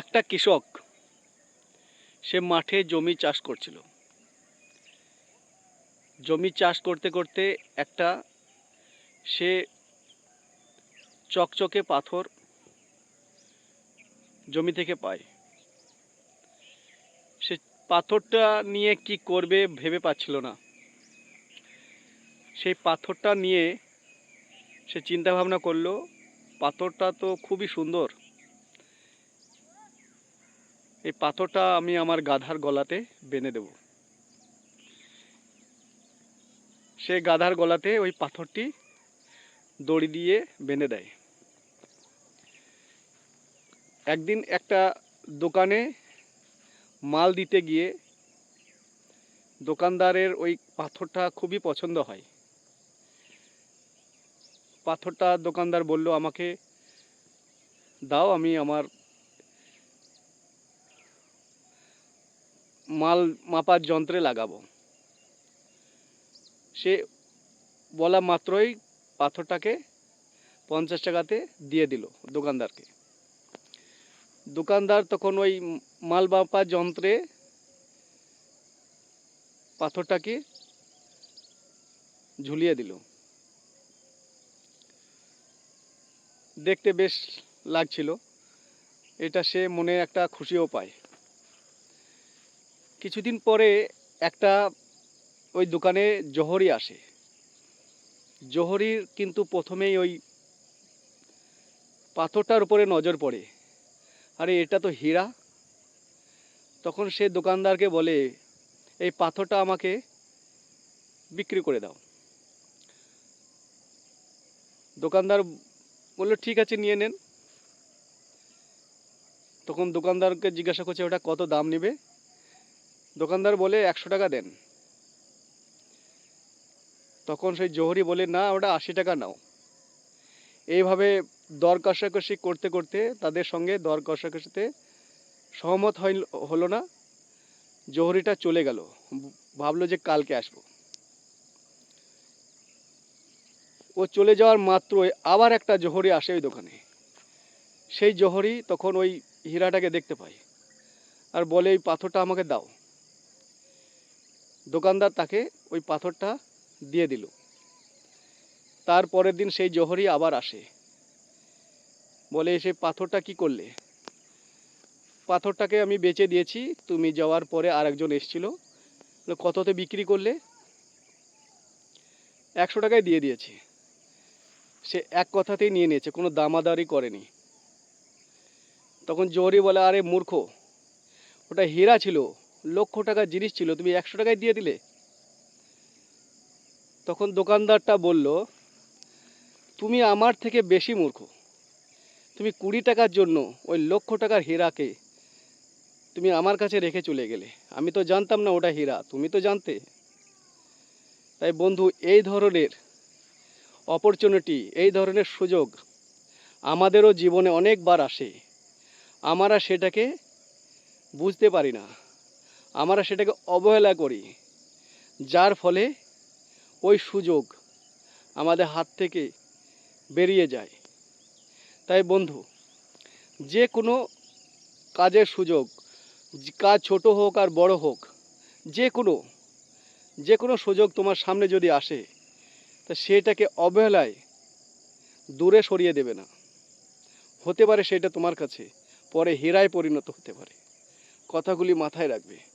একটা কৃষক, সে মাঠে জমি চাষ করছিল। জমি চাষ করতে করতে একটা, সে চকচকে পাথর জমি থেকে পায়। সে পাথরটা নিয়ে কি করবে ভেবে পাচ্ছিল না। সেই পাথরটা নিয়ে সে চিন্তা ভাবনা করল, পাথরটা তো খুবই সুন্দর। এই পাথরটা আমি আমার গাধার গলাতে বেঁধে দেব। সে গাধার গলাতে ওই পাথরটি দড়ি দিয়ে বেঁধে দেয়। একদিন একটা দোকানে মাল দিতে গিয়ে দোকানদারের ওই পাথরটা খুবই পছন্দ হয়। পাথরটা দোকানদার বলল, আমাকে দাও, আমি আমার মাল মাপার যন্ত্রে লাগাবো। সে বলা মাত্রই পাথরটাকে পঞ্চাশ টাকাতে দিয়ে দিল দোকানদারকে। দোকানদার তখন ওই মাল মাপার যন্ত্রে পাথরটাকে ঝুলিয়ে দিল। দেখতে বেশ লাগছিল। এটা সে মনে একটা খুশিও পায়। কিছুদিন পরে একটা ওই দোকানে জহরি আসে। জহরির কিন্তু প্রথমেই ওই পাথরটার উপরে নজর পড়ে। আরে, এটা তো হীরা। তখন সে দোকানদারকে বলে, এই পাথরটা আমাকে বিক্রি করে দাও। দোকানদার বলল, ঠিক আছে, নিয়ে নেন। তখন দোকানদারকে জিজ্ঞাসা করছে, ওটা কত দাম নেবে? দোকানদার বলে, একশো টাকা দেন। তখন সেই জহরি বলে, না, ওটা আশি টাকা নাও। এইভাবে দর কষাকষি করতে করতে তাদের সঙ্গে দর কষাকষিতে সহমত হলো না। জহরিটা চলে গেল। ভাবলো যে কালকে আসব। ও চলে যাওয়ার মাত্রই আবার একটা জহরি আসে ওই দোকানে। সেই জহরি তখন ওই হীরাটাকে দেখতে পায়। আর বলে, এই পাথরটা আমাকে দাও। দোকানদার তাকে ওই পাথরটা দিয়ে দিল। তার পরের দিন সেই জহরি আবার আসে। বলে সেই পাথরটা কি করলে? পাথরটাকে আমি বেচে দিয়েছি, তুমি যাওয়ার পরে আরেকজন এসছিল। কততে বিক্রি করলে? একশো টাকায় দিয়ে দিয়েছি। সে এক কথাতেই নিয়ে নিয়েছে, কোনো দামাদারি করেনি। তখন জহরি বলে, আরে মূর্খ, ওটা হীরা ছিল। লক্ষ টাকার জিনিস ছিল, তুমি একশো টাকায় দিয়ে দিলে। তখন দোকানদারটা বলল, তুমি আমার থেকে বেশি মূর্খ। তুমি কুড়ি টাকার জন্য ওই লক্ষ টাকার হীরাকে তুমি আমার কাছে রেখে চলে গেলে। আমি তো জানতাম না ওটা হীরা, তুমি তো জানতে। তাই বন্ধু, এই ধরনের অপরচুনিটি, এই ধরনের সুযোগ আমাদেরও জীবনে অনেকবার আসে। আমরা সেটাকে বুঝতে পারি না। আমরা সেটাকে অবহেলা করি, যার ফলে ওই সুযোগ আমাদের হাত থেকে বেরিয়ে যায়। তাই বন্ধু, যে কোনো কাজের সুযোগ কাজ ছোট হোক আর বড় হোক, যে কোনো যে কোনো সুযোগ তোমার সামনে যদি আসে, তা সেটাকে অবহেলায় দূরে সরিয়ে দেবে না। হতে পারে সেটা তোমার কাছে পরে হীরায় পরিণত হতে পারে। কথাগুলি মাথায় রাখবে।